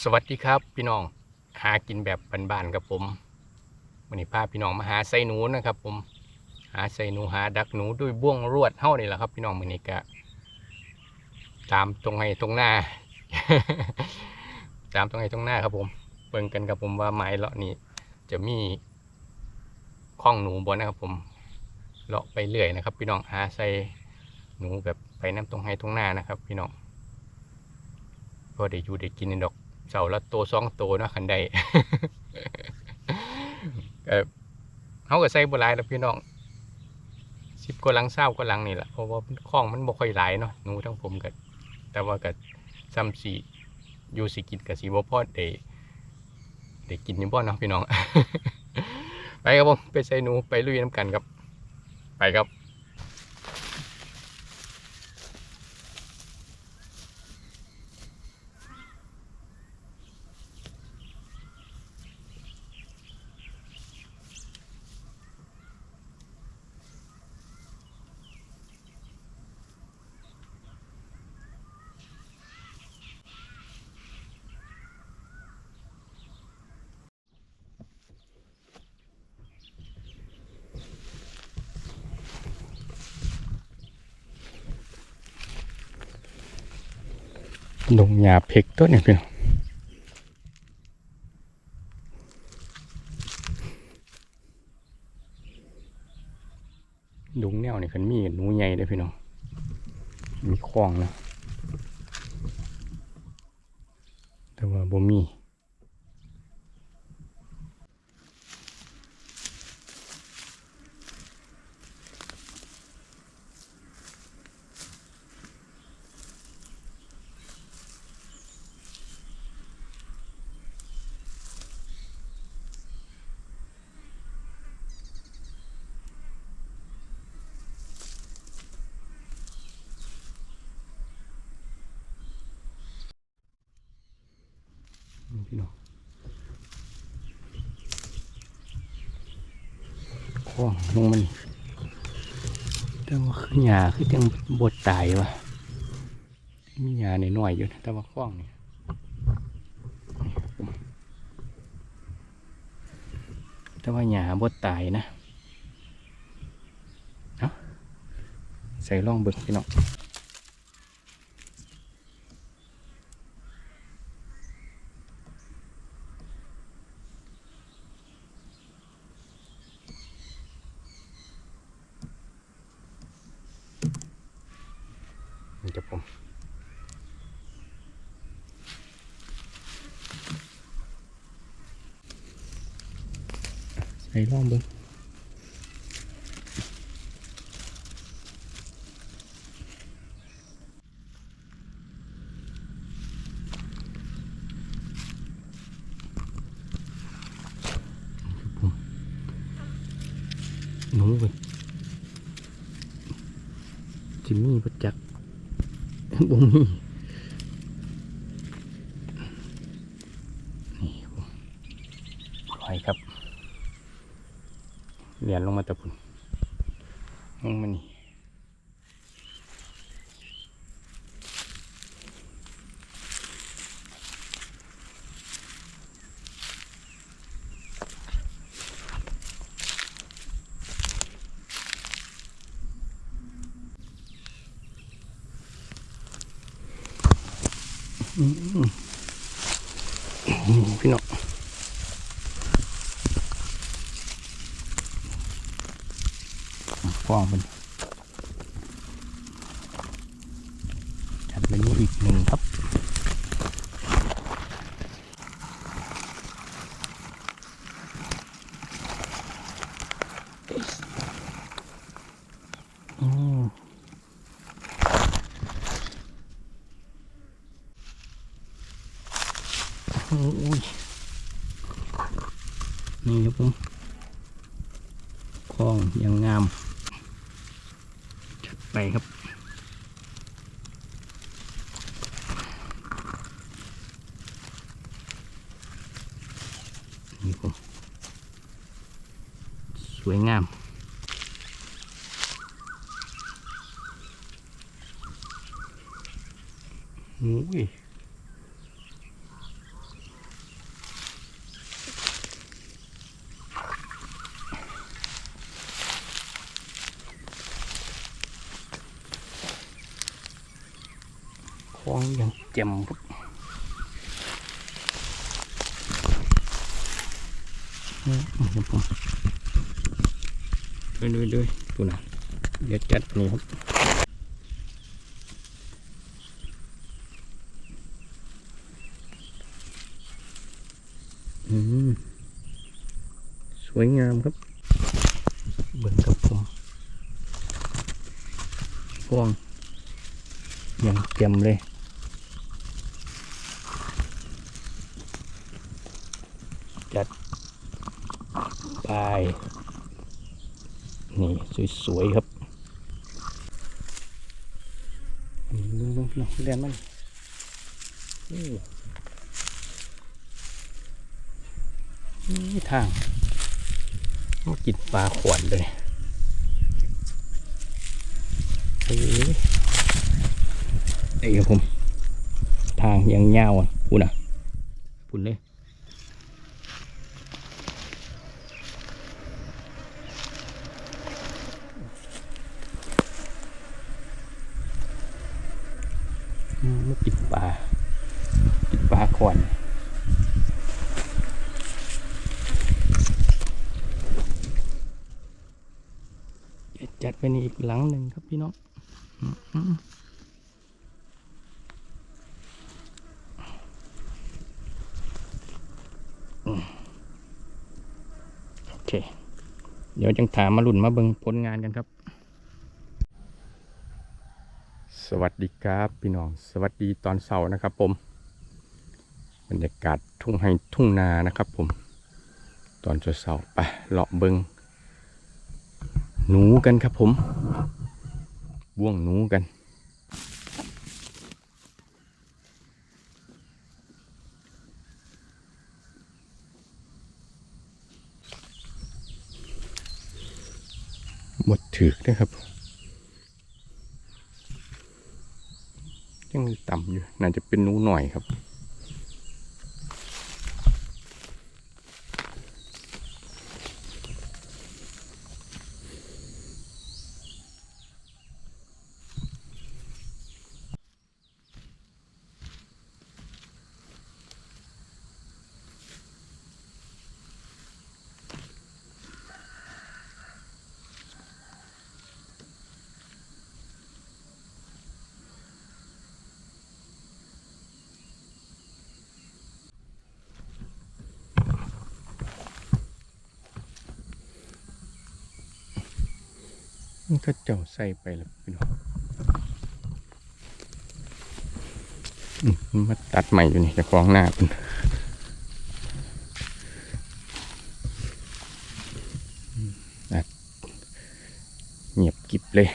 สวัสดีครับพี่น้องหากินแบบบ้านๆครับผมวันนี้พาพี่น้องมาหาไส้หนูนะครับ ผมหาไส้หนูหาดักหนูด้วยบ่วงรวดเท่านี่แหละครับ พี่น้องวันนี้ก็ตามตรงไห้ตรงหน้า ตามตรงไห้ตรงหน้าครับ ผมเบิ่งกันครับผมว่าไม้เลาะนี่จะมีข้องหนูบนนะครับ ผมเลาะไปเรื่อยนะครับ พี่น้องหาใส่หนูแบบไปน้ำตรงไห้ตรงหน้านะครับ พี่น้องพอได้อยู่ได้กินในดอก เสาละโตสองโตเนะคันใดเขาก็ใส่บัหลายแล้วพี่น้องสิบกว่าหลังเศร้ากว่าหลังนี่แหละเพราะว่าคล้องมันบ่ค่อยหลายเนาะหนูทั้งผมก็แต่ว่าก็ซ้ำสีอยู่สิกินกับสีบ่พอได้ได้กินอยู่บ่เนาะพี่น้อง ไปครับผมไปใส่หนูไปลุยน้ำกันครับ ไปครับ ดงหญ้าเพกต้นเนี่ยพี่น้องดุงแนวนี่ขันมีหนูใหญ่เลยพี่น้อง มีคลองนะ แต่ว่าบ่มี นี่ พี่น้องคล้องลงมันแต่ว่าคือหญ้าคือจังบดตายวะมีหญ้าหน่อยๆอยู่นะแต่ว่าคล้องนี่ยแต่ว่าหญ้าบดตายนะเอาใส่ล่องเบิกพี่น้อง ใส่ล่องเบิ้งหนูเว้ยจิมมี่ประจักบ่มีนี่ผมปล่อยครับ เรียนลงมาตะพุนลงมานี่นี่พี่น้อง ฟ้องมันจัดเมนูอีกหนึ่งครับอืมโอ้ยนี่ครับผมคลองยังงาม จัดไปครับ นี่ผมสวยงามโอ้ย องอยังเจ็มครับเดี๋ยเลยเลยเลยดูนะเดี๋ยวจัดนี่ครับอืมสวยงามครับเบิ่งกับผมพวงอยังเต็มเลย จัดไป นี่ สวยๆครับนี่ลุงลุงลุงเรียนมันโอ้นี่ทางมากินปลาขวดเลยเฮ้ยไอ้ครับผม ทางยังยาวอะปุ่นอะปุ่นเลย อืมมากินปลา กินปลาขวดเดี๋ยวจัดไปนี่อีกหลังหนึ่งครับพี่น้องอืมอืมอืมโอเค เดี๋ยวจังถามมาหลุ่นมาเบิ่งผลงานกันครับสวัสดีครับ พี่น้อง สวัสดีตอนเสาร์นะครับผมบ รรยากาศทุ่งไฮทุ่งนานะครับผม ตอนเสาร์ๆไปเลาะเบิงหนูกันครับผม บ่วงหนูกันหมดถือนะครับ ยังต่ำอยู่ น่าจะเป็นหนูหน่อยครับ มันก็เจ้าใส่ไปแล้วพี่น้องมาตัดใหม่อยู่นี่จะคล้องหน้าเป็นเงียบกิบเลย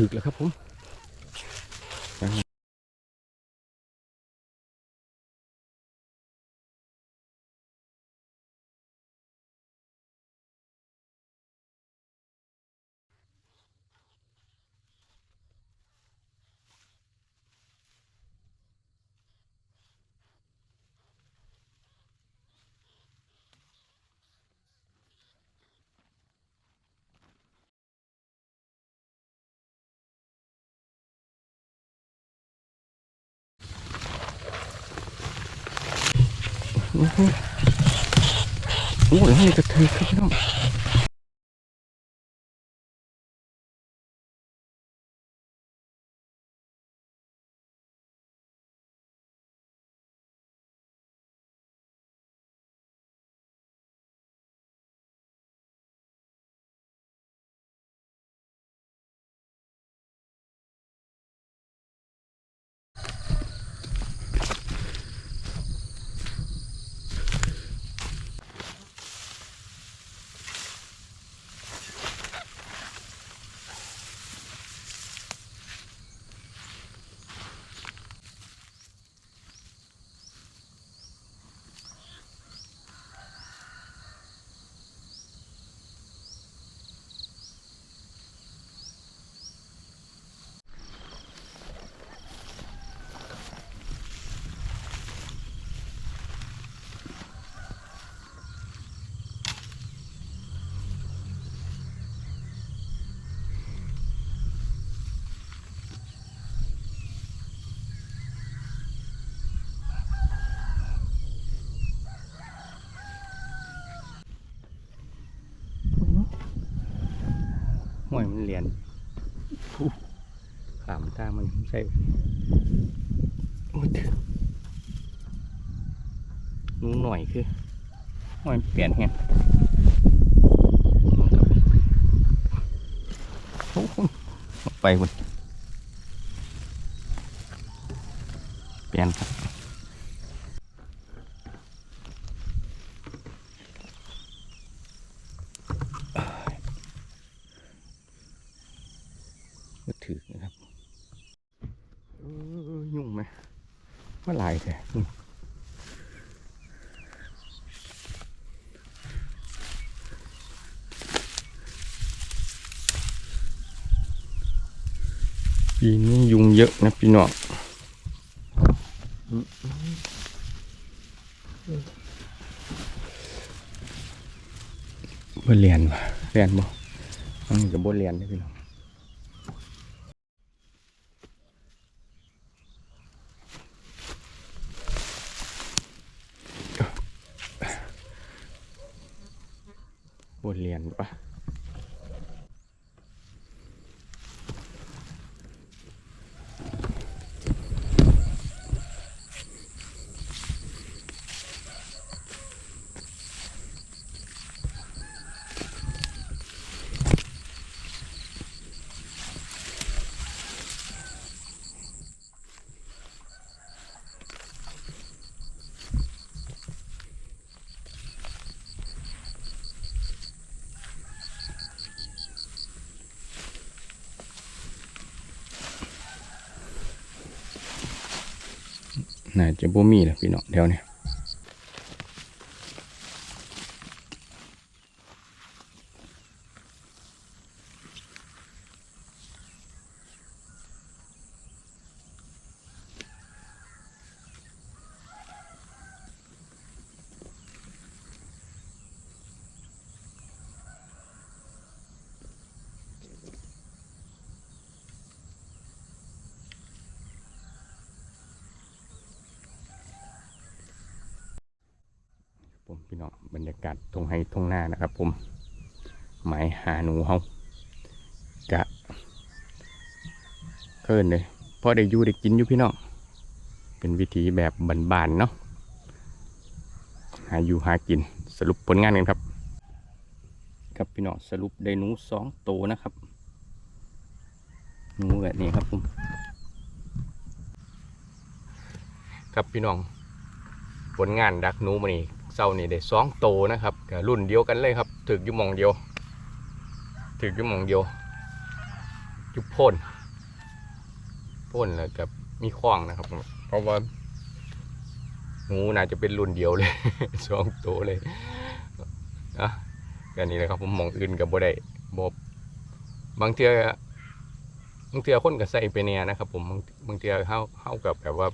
ถึกแล้วครับผม โอ้โหโอ้โหนี่ก็ถึกครับพี่น้อง ยมันเรียนขามตามันใส่โอ้ยหนูหน่อยคือห้อยเปลี่ยนแฮงโอ้โหเอาไปคนเปลี่ยนครับ ก็ถือนะครับยุ่งไหมว่าลายแท้ปีนี้ยุงเยอะนะพี่น้องบ่เรียนวะเรียนบ่อันนี้ก็บ่เรียนเลยพี่น้อง เรียนปะ น่าจะบ่มีแหละพี่น้องแถวเนี้ ผมพี่น้องบรรยากาศทงไฮทงหน้านะครับ ผมหมายหาหนูเฮากะเกินเลยพอได้อยู่ได้กินอยู่พี่น้องเป็นวิธีแบบบ้านๆเนาะหาอยู่หากินสรุปผลงานกันครับ ครับพี่น้องสรุปได้หนูสองโตวนะครับหนูแบบนี้ครับผมครับพี่น้องผลงานดักหนูมานี่ เศร้านี่ได้สองโตนะครับก็รุ่นเดียวกันเลยครับถึกอยู่มองเดียวถึกอยู่มองเดียวจุบพ่นพ่นแล้วกับมีคล้องนะครับ เพราะว่าหูน่าจะเป็นรุ่นเดียวเลยสองโตเลยอะก็นี่แหละครับผมมองอื่นกับบ่ได้บบบางเทือบางเทือคนก็ใส่ไปเนี่ยนะครับ ผมบางบางเทือเฮาเฮากับแบบว่า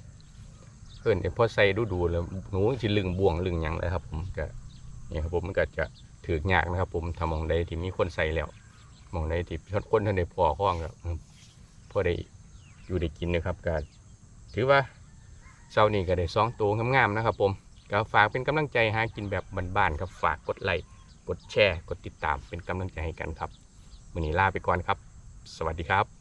เพิ่นเนี่ยพอใส่ดูดูแล้วหนูสิลึงบ่วงลึงยังเลยครับ ผมก็นี่ครับผมมันก็จะถือยากนะครับ ผมถ้ามองใดที่มีคนใส่แล้วมองใดที่คนท่านได้พอข้องก็อืมพอได้อยู่ได้กินนะครับก็ถือว่าเช้านี้ก็ได้สองตัวงามๆนะครับ ผมก็ฝากเป็นกำลังใจหากินแบบบ้านๆครับฝากกดไลค์กดแชร์ กดติดตามเป็นกำลังใจให้กันครับวันนี้ลาไปก่อนครับ สวัสดีครับ